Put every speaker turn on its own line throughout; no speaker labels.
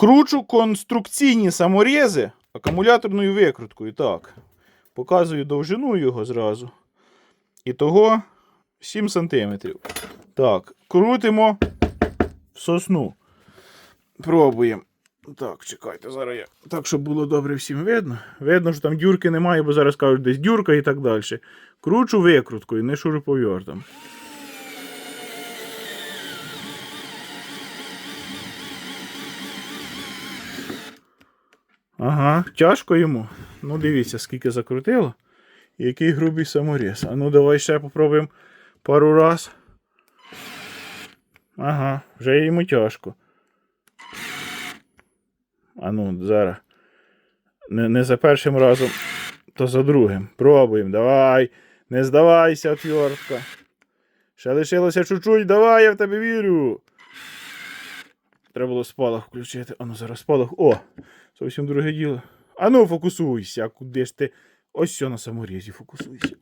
Кручу конструкційні саморези акумуляторною викруткою. Так. Показую довжину його зразу. І того 7 см. Так, крутимо в сосну. Пробуємо. Так, чекайте, зараз я. Так, щоб було добре всім видно. Видно, що там дюрки немає, бо зараз кажуть, десь дюрка і так далі. Кручу викруткою, не шуруповертом. Ага, тяжко йому. Ну, дивіться, скільки закрутило. І який грубий саморіз. А ну давай ще попробуємо пару раз. Ага, вже йому тяжко. А ну, зараз. Не, не за першим разом, то за другим. Пробуємо. Давай. Не здавайся, отвертка. Ще лишилося чуть-чуть, давай, я в тебе вірю. Треба було спалах включити. А ну зараз спалах. О! Зовсім друге діло. А ну фокусуйся, куди ж ти. Ось що на саморізі фокусуйся.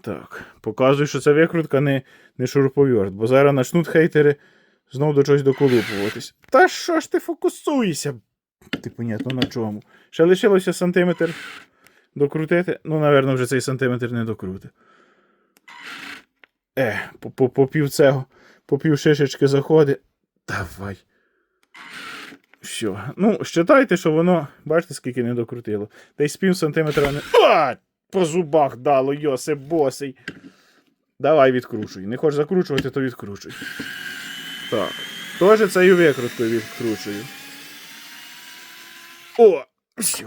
Так, показуй, що це викрутка, не, не шуруповерт, бо зараз почнуть хейтери знов до чогось доколупуватись. Та що ж ти фокусуєшся? Ти понятно на чому. Ще лишилося сантиметр докрутити. Ну, напевно, вже цей сантиметр не докрути. Е, по, по, по пів цього, по пів шишечки заходить. Давай. Все. Ну, считайте, що воно, бачите, скільки не докрутило. Десь пів сантиметра не. А! По зубах дало, Йосип босий. Давай відкручуй. Не хочеш закручувати, то відкручуй. Так. Тоже цією викруткою відкручую. О! Все.